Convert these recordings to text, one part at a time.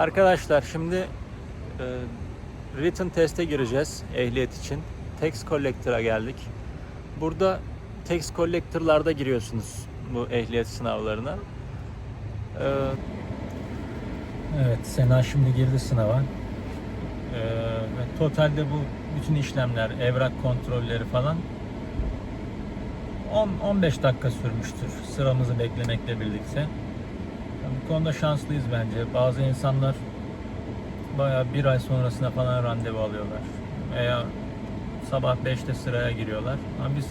Arkadaşlar şimdi e, written teste gireceğiz ehliyet için. Tax Collector'a geldik. Burada tax collector'larda giriyorsunuz bu ehliyet sınavlarına. E, evet, Sena şimdi girdi sınava. E, ve totalde bu bütün işlemler, evrak kontrolleri falan 10-15 dakika sürmüştür sıramızı beklemekle birlikte. Konuda şanslıyız bence. Bazı insanlar bayağı bir ay sonrasına falan randevu alıyorlar. Veya sabah 5'te sıraya giriyorlar. Ama biz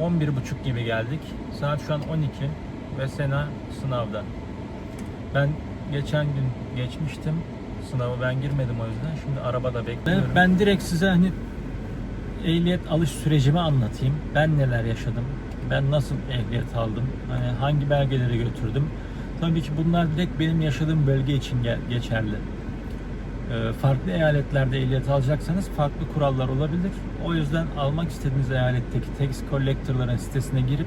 11.30 gibi geldik. Saat şu an 12 ve Sena sınavda. Ben geçen gün geçmiştim. Sınavı ben girmedim o yüzden. Şimdi arabada bekliyorum. Ben direkt size hani ehliyet alış sürecimi anlatayım. Ben neler yaşadım. Ben nasıl ehliyet aldım. Hani hangi belgeleri götürdüm. Tabii ki bunlar direkt benim yaşadığım bölge için geçerli. Ee, farklı eyaletlerde ehliyet alacaksanız farklı kurallar olabilir. O yüzden almak istediğiniz eyaletteki tax collector'ların sitesine girip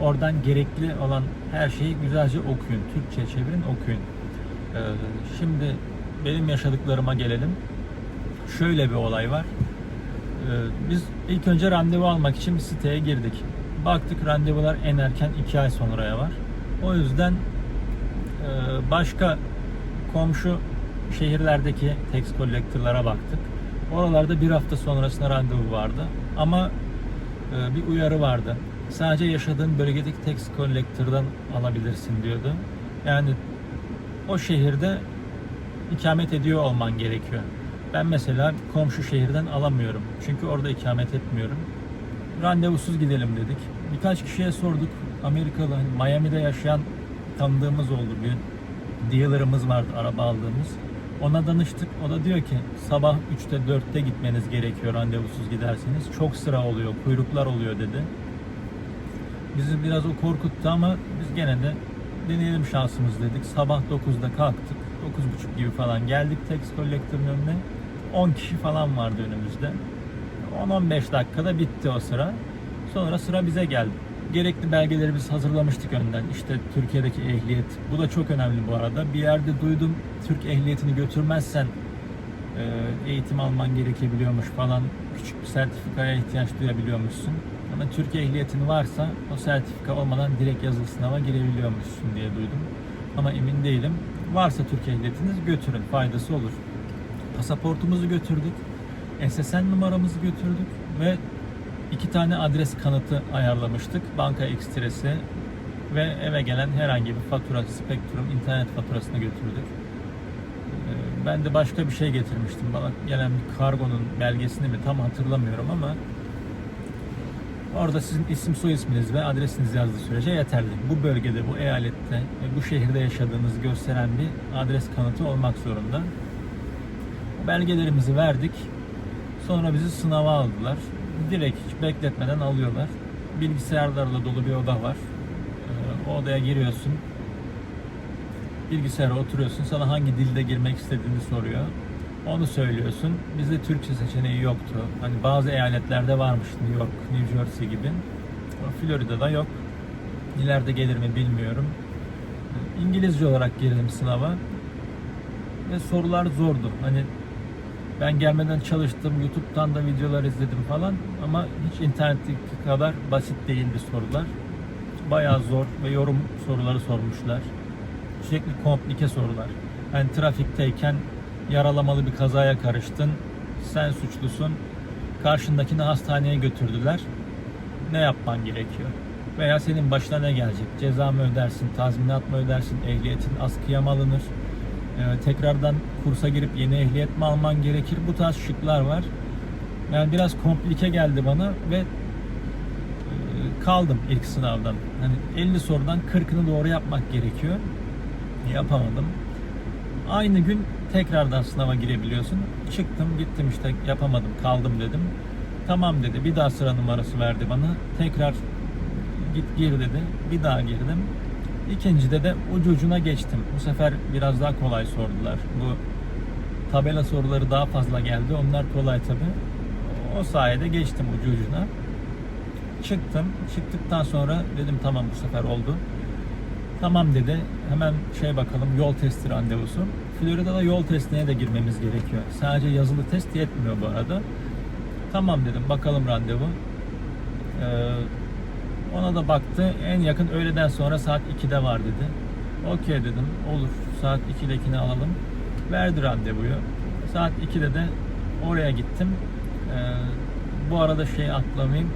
oradan gerekli olan her şeyi güzelce okuyun. Türkçe çevirin, okuyun. Ee, şimdi benim yaşadıklarıma gelelim. Şöyle bir olay var. Ee, Biz ilk önce randevu almak için siteye girdik. Baktık randevular en erken 2 ay sonraya var. O yüzden başka komşu şehirlerdeki tax collector'lara baktık. Oralarda bir hafta sonrasında randevu vardı. Ama e, bir uyarı vardı. Sadece yaşadığın bölgedeki tax collector'dan alabilirsin diyordu. Yani o şehirde ikamet ediyor olman gerekiyor. Ben mesela komşu şehirden alamıyorum. Çünkü orada ikamet etmiyorum. Randevusuz gidelim dedik. Birkaç kişiye sorduk. Amerikalı, hani Miami'de yaşayan tanıdığımız oldu. Bir dealer'ımız vardı, araba aldığımız. Ona danıştık. O da diyor ki sabah 3'te 4'te gitmeniz gerekiyor randevusuz giderseniz. Çok sıra oluyor, kuyruklar oluyor dedi. Bizi biraz o korkuttu ama biz gene de deneyelim şansımız dedik. Sabah 9'da kalktık. 9.30 gibi falan geldik tax collector'ın önüne. 10 kişi falan vardı önümüzde. 10-15 dakikada bitti o sıra. Sonra sıra bize geldi. Gerekli belgeleri biz hazırlamıştık önden. İşte Türkiye'deki ehliyet. Bu da çok önemli bu arada. Bir yerde duydum Türk ehliyetini götürmezsen e, eğitim alman gerekebiliyormuş falan. Küçük bir sertifikaya ihtiyaç duyabiliyormuşsun. Ama Türk ehliyetin varsa o sertifika olmadan direkt yazılı sınava girebiliyormuşsun diye duydum. Ama emin değilim. Varsa Türk ehliyetiniz götürün. Faydası olur. Pasaportumuzu götürdük. SSN numaramızı götürdük ve iki tane adres kanıtı ayarlamıştık. Banka ekstresi ve eve gelen herhangi bir fatura, spektrum, internet faturasını götürdük. Ee, Ben de başka bir şey getirmiştim. Bana gelen bir kargonun belgesini mi tam hatırlamıyorum ama orada sizin isim soy isminiz ve adresiniz yazdığı sürece yeterli. Bu bölgede, bu eyalette, bu şehirde yaşadığınızı gösteren bir adres kanıtı olmak zorunda. Belgelerimizi verdik. Sonra bizi sınava aldılar. Direkt hiç bekletmeden alıyorlar. Bilgisayarlarla dolu bir oda var. Ee, O odaya giriyorsun. Bilgisayara oturuyorsun. Sana hangi dilde girmek istediğini soruyor. Onu söylüyorsun. Bizde Türkçe seçeneği yoktu. Hani bazı eyaletlerde varmış New York, New Jersey gibi. Florida'da yok. İleride gelir mi bilmiyorum. İngilizce olarak girdim sınava. Ve sorular zordu. Hani ben gelmeden çalıştım, YouTube'dan da videolar izledim falan ama hiç internetteki kadar basit değildi sorular. Bayağı zor ve yorum soruları sormuşlar. Sürekli komplike sorular. Yani trafikteyken yaralamalı bir kazaya karıştın, sen suçlusun, karşındakini hastaneye götürdüler. Ne yapman gerekiyor? Veya senin başına ne gelecek? Ceza mı ödersin, tazminat mı ödersin, ehliyetin askıya mı alınır? Ee, tekrardan kursa girip yeni ehliyet mi alman gerekir? Bu tarz şıklar var. Yani biraz komplike geldi bana ve e, kaldım ilk sınavdan. Hani 50 sorudan 40'ını doğru yapmak gerekiyor. Yapamadım. Aynı gün tekrardan sınava girebiliyorsun. Çıktım gittim işte yapamadım kaldım dedim. Tamam dedi bir daha sıra numarası verdi bana. Tekrar git gir dedi. Bir daha girdim. İkincide de ucu ucuna geçtim. Bu sefer biraz daha kolay sordular. Bu tabela soruları daha fazla geldi. Onlar kolay tabi. O sayede geçtim ucu ucuna. Çıktım. Çıktıktan sonra dedim tamam bu sefer oldu. Tamam dedi. Hemen şey bakalım yol testi randevusu. Florida'da yol testine de girmemiz gerekiyor. Sadece yazılı test yetmiyor bu arada. Tamam dedim bakalım randevu. Ee, ona da baktı. En yakın öğleden sonra saat 2'de var dedi. Okey dedim. Olur. Saat 2'dekini alalım. Verdi randevuyu. Saat 2'de de oraya gittim. Ee, bu arada şey atlamayayım.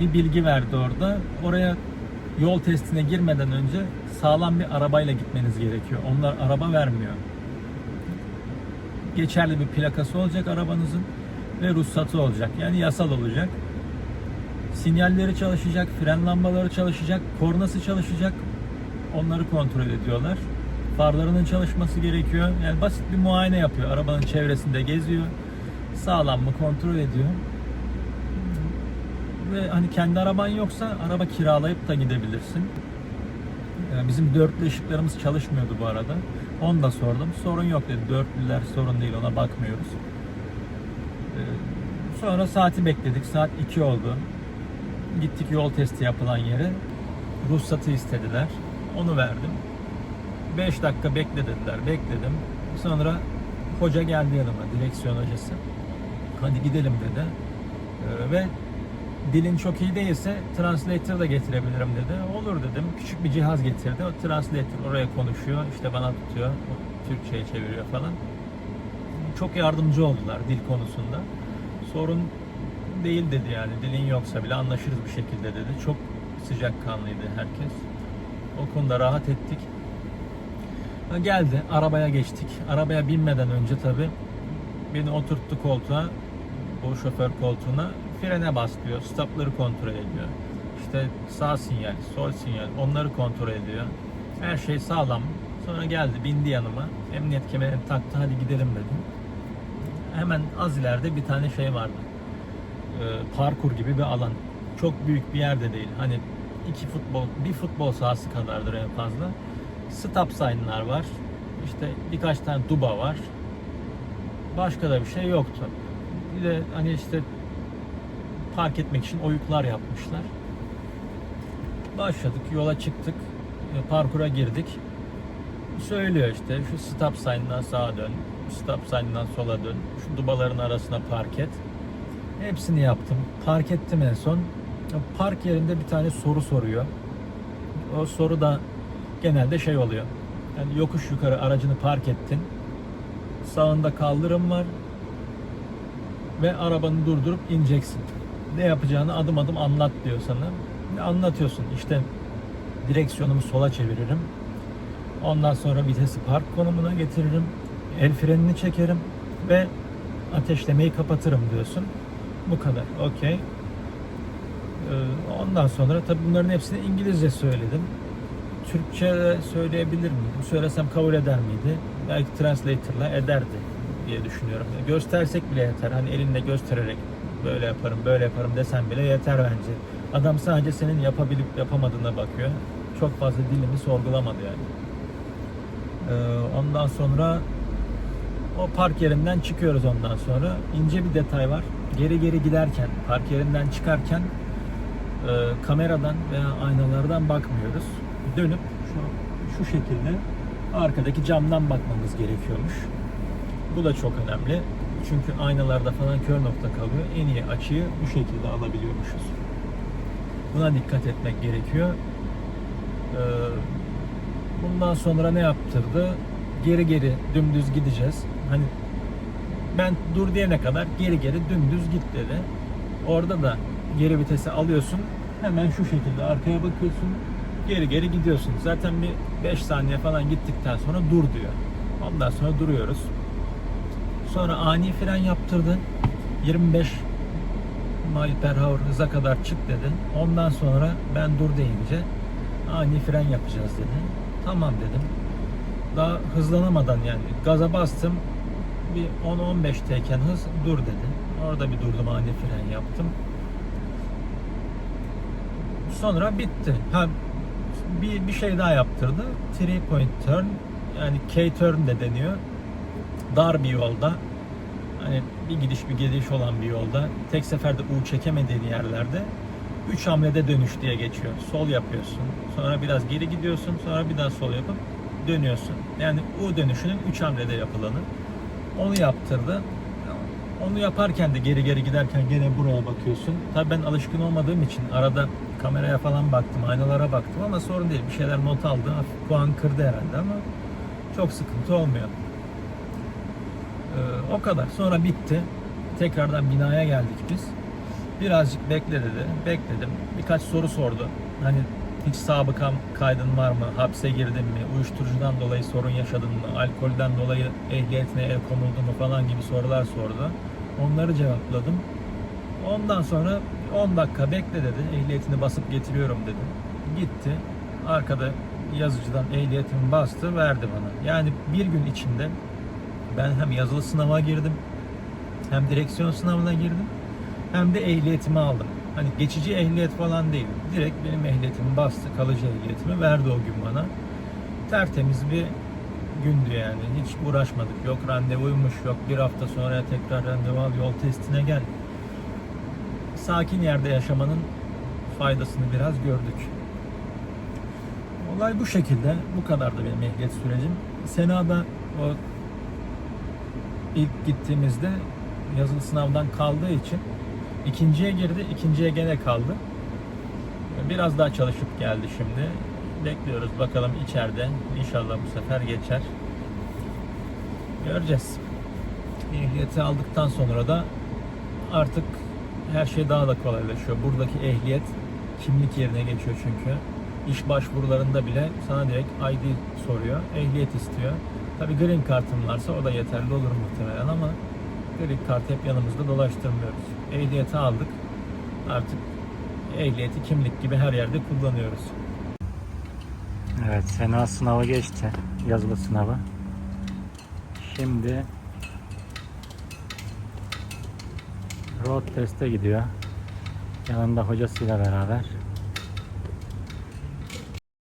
Bir bilgi verdi orada. Oraya yol testine girmeden önce sağlam bir arabayla gitmeniz gerekiyor. Onlar araba vermiyor. Geçerli bir plakası olacak arabanızın ve ruhsatı olacak. Yani yasal olacak. Sinyalleri çalışacak, fren lambaları çalışacak, kornası çalışacak. Onları kontrol ediyorlar. Farlarının çalışması gerekiyor. Yani basit bir muayene yapıyor. Arabanın çevresinde geziyor. Sağlam mı kontrol ediyor. Ve hani kendi araban yoksa araba kiralayıp da gidebilirsin. Yani bizim dörtlü ışıklarımız çalışmıyordu bu arada. Onu da sordum. Sorun yok dedi. Dörtlüler sorun değil ona bakmıyoruz. Ee, Sonra saati bekledik. Saat 2 oldu. Gittik yol testi yapılan yere. Ruhsatı istediler. Onu verdim. 5 dakika bekle dediler. Bekledim. Sonra hoca geldi yanıma. Direksiyon hocası. Hadi gidelim dedi. Ee, Ve dilin çok iyi değilse translator da getirebilirim dedi. Olur dedim. Küçük bir cihaz getirdi. O translator oraya konuşuyor. işte bana tutuyor. Türkçe'ye çeviriyor falan. Çok yardımcı oldular dil konusunda. Sorun değil dedi yani. Dilin yoksa bile anlaşırız bir şekilde dedi. Çok sıcakkanlıydı herkes. O konuda rahat ettik. Geldi. Arabaya geçtik. Arabaya binmeden önce tabi beni oturttu koltuğa. Bu şoför koltuğuna frene bas. Stopları kontrol ediyor. İşte sağ sinyal, sol sinyal onları kontrol ediyor. Her şey sağlam. Sonra geldi bindi yanıma. Emniyet kemerini taktı hadi gidelim dedim. Hemen az ileride bir tane şey vardı. Ee, parkur gibi bir alan. Çok büyük bir yerde değil. Hani iki futbol, bir futbol sahası kadardır en fazla. Stop sign'lar var. İşte birkaç tane duba var. Başka da bir şey yoktu. Bir de hani işte park etmek için oyuklar yapmışlar. Başladık, yola çıktık, e, parkura girdik. Söylüyor işte şu stop sign'dan sağa dön, stop sign'dan sola dön, şu dubaların arasına park et. Hepsini yaptım. Park ettim en son. Park yerinde bir tane soru soruyor. O soru da genelde şey oluyor. Yani yokuş yukarı aracını park ettin. Sağında kaldırım var. Ve arabanı durdurup ineceksin. Ne yapacağını adım adım anlat diyor sana. Anlatıyorsun. İşte direksiyonumu sola çeviririm. Ondan sonra vitesi park konumuna getiririm. El frenini çekerim ve ateşlemeyi kapatırım diyorsun. Bu kadar. Okey. Ee, Ondan sonra tabii bunların hepsini İngilizce söyledim. Türkçe söyleyebilir miydim? Söylesem kabul eder miydi? Belki translator'la ederdi diye düşünüyorum. Göstersek bile yeter. Hani elinle göstererek böyle yaparım, böyle yaparım desen bile yeter bence. Adam sadece senin yapabilip yapamadığına bakıyor. Çok fazla dilini sorgulamadı yani. Ee, ondan sonra o park yerinden çıkıyoruz ondan sonra. İnce bir detay var. Geri geri giderken, park yerinden çıkarken e, kameradan veya aynalardan bakmıyoruz. Dönüp şu, şu şekilde arkadaki camdan bakmamız gerekiyormuş. Bu da çok önemli. Çünkü aynalarda falan kör nokta kalıyor. En iyi açıyı bu şekilde alabiliyormuşuz. Buna dikkat etmek gerekiyor. Ee, bundan sonra ne yaptırdı? Geri geri dümdüz gideceğiz. Hani ben dur diyene kadar geri geri dümdüz git dedi. Orada da geri vitesi alıyorsun. Hemen şu şekilde arkaya bakıyorsun. Geri geri gidiyorsun. Zaten bir 5 saniye falan gittikten sonra dur diyor. Ondan sonra duruyoruz. Sonra ani fren yaptırdı. 25 mile per hour hıza kadar çık dedi. Ondan sonra ben dur deyince ani fren yapacağız dedi. Tamam dedim. Daha hızlanamadan yani gaza bastım. Bir 10-15'teyken hız dur dedi. Orada bir durdum ani fren yaptım. Sonra bitti. Ha bir, bir şey daha yaptırdı. Three point turn yani K-turn de deniyor. Dar bir yolda hani bir gidiş bir geliş olan bir yolda tek seferde U çekemediğin yerlerde 3 hamlede dönüş diye geçiyor. Sol yapıyorsun. Sonra biraz geri gidiyorsun. Sonra bir daha sol yapıp dönüyorsun. Yani U dönüşünün 3 hamlede yapılanı. Onu yaptırdı. Onu yaparken de geri geri giderken gene buraya bakıyorsun. Tabii ben alışkın olmadığım için arada kameraya falan baktım, aynalara baktım ama sorun değil. Bir şeyler not aldı. Hafif puan kırdı herhalde ama çok sıkıntı olmuyor. Ee, o kadar. Sonra bitti. Tekrardan binaya geldik biz. Birazcık bekle dedi. Bekledim. Birkaç soru sordu. Hani hiç sabıkam kaydın var mı? Hapse girdin mi? Uyuşturucudan dolayı sorun yaşadın mı? Alkolden dolayı ehliyetine el konuldu mu falan gibi sorular sordu. Onları cevapladım. Ondan sonra 10 dakika bekle dedi. Ehliyetini basıp getiriyorum dedi. Gitti. Arkada yazıcıdan ehliyetimi bastı, verdi bana. Yani bir gün içinde ben hem yazılı sınava girdim, hem direksiyon sınavına girdim, hem de ehliyetimi aldım. Hani geçici ehliyet falan değil. Direkt benim ehliyetimi bastı, kalıcı ehliyetimi verdi o gün bana. Tertemiz bir gündü yani. Hiç uğraşmadık. Yok randevuymuş, yok bir hafta sonra tekrar randevu al, yol testine gel. Sakin yerde yaşamanın faydasını biraz gördük. Olay bu şekilde. Bu kadardı benim ehliyet sürecim. Sena'da o ilk gittiğimizde yazılı sınavdan kaldığı için ikinciye girdi. ikinciye gene kaldı. Biraz daha çalışıp geldi şimdi. Bekliyoruz bakalım içeride. İnşallah bu sefer geçer. Göreceğiz. Ehliyeti aldıktan sonra da artık her şey daha da kolaylaşıyor. Buradaki ehliyet kimlik yerine geçiyor çünkü. İş başvurularında bile sana direkt ID soruyor. Ehliyet istiyor. Tabii green kartın varsa o da yeterli olur muhtemelen ama green kart hep yanımızda dolaştırmıyoruz. Ehliyeti aldık. Artık ehliyeti kimlik gibi her yerde kullanıyoruz. Evet, Sena sınavı geçti. Yazılı sınavı. Şimdi road test'e gidiyor. Yanında hocasıyla beraber.